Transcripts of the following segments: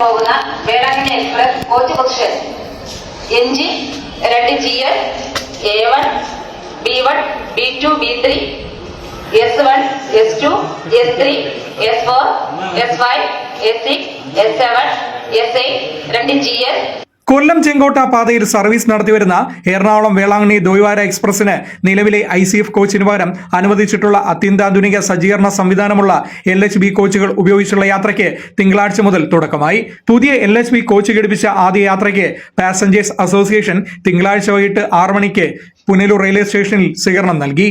പോകുന്ന Velankanni express coach position engine രണ്ട് G S A one B one B two B three S one S two S three S four S five S six S seven S eight രണ്ട് G S Kollam Chenkotta പാതയിൽ service നടത്തിവരുന്ന എറണാകുളം വേളാങ്കണ്ണി ദ്വൈവാര എക്സ്പ്രസിന് നിലവിലെ I C F കോച്ചിന് പകരം അനുവദിച്ചിട്ടുള്ള അത്യന്താധുനിക സജ്ജീകരണ സംവിധാനമുള്ള L H B കോച്ചുകൾ ഉപയോഗിച്ചുള്ള യാത്രയ്ക്ക് തിങ്കളാഴ്ച മുതൽ തുടക്കമായി. പുതിയ എൽ എച്ച് ബി കോച്ച് ഘടിപ്പിച്ച ആദ്യ യാത്രയ്ക്ക് പാസഞ്ചേഴ്സ് അസോസിയേഷൻ തിങ്കളാഴ്ച വൈകിട്ട് ആറ് മണിക്ക് പുനലൂർ റെയിൽവേ സ്റ്റേഷനിൽ സ്വീകരണം നൽകി.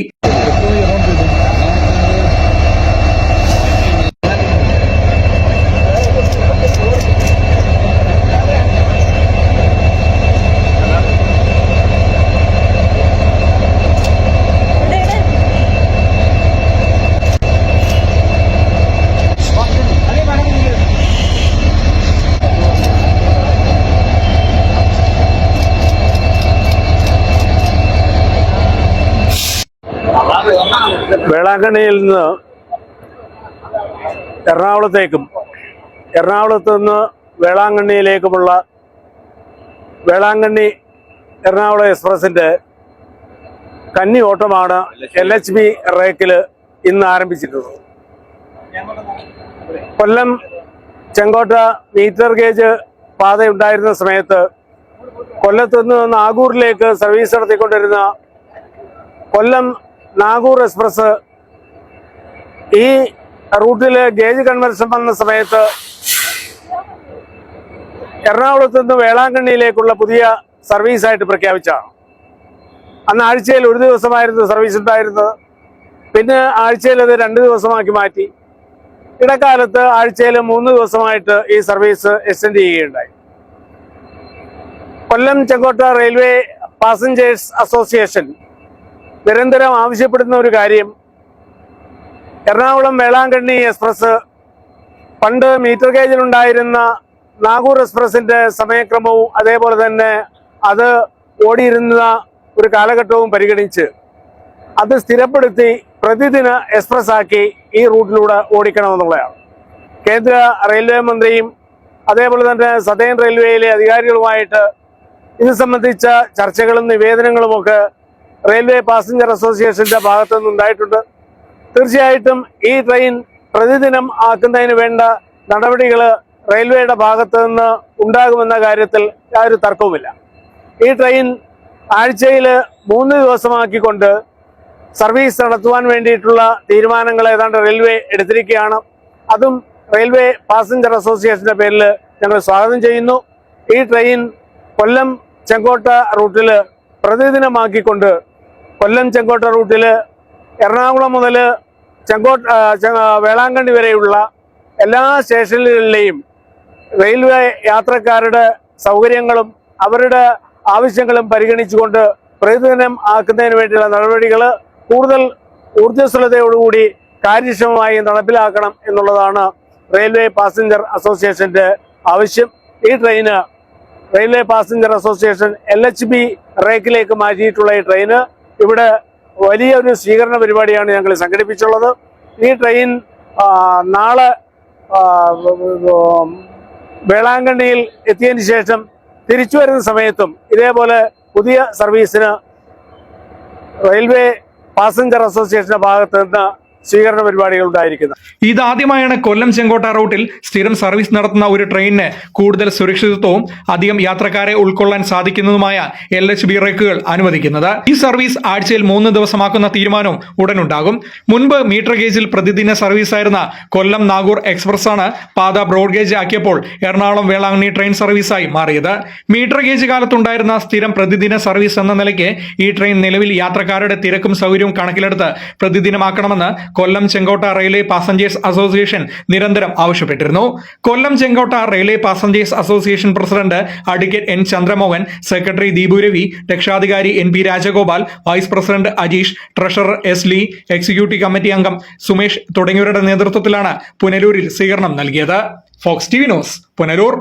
വേളാങ്കണ്ണിയിൽ നിന്ന് എറണാകുളത്തേക്കും എറണാകുളത്ത് നിന്ന് വേളാങ്കണ്ണിയിലേക്കുമുള്ള വേളാങ്കണ്ണി എറണാകുളം എക്സ്പ്രസിന്റെ കന്നി ഓട്ടമാണ് എൽ എച്ച് ബി റേക്കിൽ ഇന്ന് ആരംഭിച്ചിട്ടുള്ളത്. കൊല്ലം ചെങ്കോട്ട മീറ്റർ ഗേജ് പാതയുണ്ടായിരുന്ന സമയത്ത് കൊല്ലത്ത് നിന്ന് നാഗൂറിലേക്ക് സർവീസ് നടത്തിക്കൊണ്ടിരുന്ന കൊല്ലം നാഗൂർ എക്സ്പ്രസ് ഈ റൂട്ടിൽ ഗേജ് കൺവെൻഷൻ വന്ന സമയത്ത് എറണാകുളത്ത് നിന്ന് വേളാങ്കണ്ണിയിലേക്കുള്ള പുതിയ സർവീസായിട്ട് പ്രഖ്യാപിച്ചാണ് അന്ന് ആഴ്ചയിൽ ഒരു ദിവസമായിരുന്നു സർവീസ് ഉണ്ടായിരുന്നത്. പിന്നെ ആഴ്ചയിൽ അത് രണ്ട് ദിവസമാക്കി മാറ്റി. ഇടക്കാലത്ത് ആഴ്ചയിൽ മൂന്ന് ദിവസമായിട്ട് ഈ സർവീസ് എക്സ്റ്റെൻഡ് ചെയ്യുകയുണ്ടായി. Kollam Chenkotta railway passengers association നിരന്തരം ആവശ്യപ്പെടുന്ന ഒരു കാര്യം എറണാകുളം വേളാങ്കണ്ണി എക്സ്പ്രസ്. പണ്ട് മീറ്റർ ഗേജിലുണ്ടായിരുന്ന നാഗൂർ എക്സ്പ്രസിന്റെ സമയക്രമവും അതേപോലെ തന്നെ അത് ഓടിയിരുന്ന ഒരു കാലഘട്ടവും പരിഗണിച്ച് അത് സ്ഥിരപ്പെടുത്തി പ്രതിദിന എക്സ്പ്രസ് ആക്കി ഈ റൂട്ടിലൂടെ ഓടിക്കണമെന്നുള്ളതാണ്. കേന്ദ്ര റെയിൽവേ മന്ത്രിയും അതേപോലെ തന്നെ സതേൺ റെയിൽവേയിലെ അധികാരികളുമായിട്ട് ഇത് സംബന്ധിച്ച ചർച്ചകളും നിവേദനങ്ങളുമൊക്കെ റെയിൽവേ പാസഞ്ചർ അസോസിയേഷന്റെ ഭാഗത്തു നിന്നുണ്ടായിട്ടുണ്ട് തീർച്ചയായിട്ടും ഈ ട്രെയിൻ പ്രതിദിനം ആക്കുന്നതിന് വേണ്ട നടപടികൾ റെയിൽവേയുടെ ഭാഗത്ത് നിന്ന് ഉണ്ടാകുമെന്ന കാര്യത്തിൽ യാതൊരു തർക്കവുമില്ല. ഈ ട്രെയിൻ ആഴ്ചയിൽ മൂന്ന് ദിവസമാക്കിക്കൊണ്ട് സർവീസ് നടത്തുവാൻ വേണ്ടിയിട്ടുള്ള തീരുമാനങ്ങൾ ഏതാണ്ട് റെയിൽവേ എടുത്തിരിക്കുകയാണ്. അതും റെയിൽവേ പാസഞ്ചർ അസോസിയേഷന്റെ പേരിൽ ഞങ്ങൾ സ്വാഗതം ചെയ്യുന്നു. ഈ ട്രെയിൻ കൊല്ലം ചെങ്കോട്ട റൂട്ടിൽ പ്രതിദിനമാക്കിക്കൊണ്ട് കൊല്ലം ചെങ്കോട്ട റൂട്ടിൽ എറണാകുളം മുതൽ ചെങ്കോട്ട വേളാങ്കണ്ണി വരെയുള്ള എല്ലാ സ്റ്റേഷനുകളിലെയും റെയിൽവേ യാത്രക്കാരുടെ സൗകര്യങ്ങളും അവരുടെ ആവശ്യങ്ങളും പരിഗണിച്ചുകൊണ്ട് പ്രതിദിനം ആക്കുന്നതിന് വേണ്ടിയുള്ള നടപടികൾ കൂടുതൽ ഊർജസ്വലതയോടുകൂടി കാര്യക്ഷമമായി നടപ്പിലാക്കണം എന്നുള്ളതാണ് റെയിൽവേ പാസഞ്ചർ അസോസിയേഷന്റെ ആവശ്യം. ഈ train railway passenger association L H B റേക്കിലേക്ക് മാറ്റിയിട്ടുള്ള ഈ ട്രെയിന്. ഇവിടെ വലിയൊരു സ്വീകരണ പരിപാടിയാണ് ഞങ്ങൾ സംഘടിപ്പിച്ചുള്ളത്. ഈ ട്രെയിൻ നാളെ വേളാങ്കണ്ണിയിൽ എത്തിയതിനു ശേഷം തിരിച്ചു വരുന്ന സമയത്തും ഇതേപോലെ പുതിയ സർവീസിന് റെയിൽവേ പാസഞ്ചർ അസോസിയേഷന്റെ ഭാഗത്ത് നിന്ന് സ്വീകരണ പരിപാടികൾ ഉണ്ടായിരിക്കുന്നത് ഇതാദ്യമായാണ് കൊല്ലം ചെങ്കോട്ട റൂട്ടിൽ സ്ഥിരം സർവീസ് നടത്തുന്ന ഒരു ട്രെയിനിന് കൂടുതൽ സുരക്ഷിതത്വവും അധികം യാത്രക്കാരെ ഉൾക്കൊള്ളാൻ സാധിക്കുന്നതുമായ എൽ എച്ച് ബി റേക്കുകൾ അനുവദിക്കുന്നത്. ഈ സർവീസ് ആഴ്ചയിൽ മൂന്ന് ദിവസമാക്കുന്ന തീരുമാനവും ഉടനുണ്ടാകും. മുൻപ് മീറ്റർ ഗേജിൽ പ്രതിദിന സർവീസ് ആയിരുന്ന കൊല്ലം നാഗൂർ എക്സ്പ്രസ് ആണ് പാത ബ്രോഡ് ഗേജ് ആക്കിയപ്പോൾ എറണാകുളം വേളാങ്കണ്ണി ട്രെയിൻ സർവീസായി മാറിയത്. മീറ്റർ ഗേജ് കാലത്തുണ്ടായിരുന്ന സ്ഥിരം പ്രതിദിന സർവീസ് എന്ന നിലയ്ക്ക് ഈ ട്രെയിൻ നിലവിൽ യാത്രക്കാരുടെ തിരക്കും സൗകര്യവും കണക്കിലെടുത്ത് പ്രതിദിനമാക്കണമെന്ന് Kollam Chenkotta railway passengers association നിരന്തരം ആവശ്യപ്പെട്ടിരുന്നു. Kollam Chenkotta railway passengers association president advocate N Chandramohan secretary Deepu Ravi രക്ഷാധികാരി N P Rajagopal vice president Ajeesh treasurer S ലി എക്സിക്യൂട്ടീവ് കമ്മിറ്റി അംഗം സുമേഷ് തുടങ്ങിയവരുടെ നേതൃത്വത്തിലാണ് പുനലൂരിൽ സ്വീകരണം നൽകിയത്. Fox T News Punalur.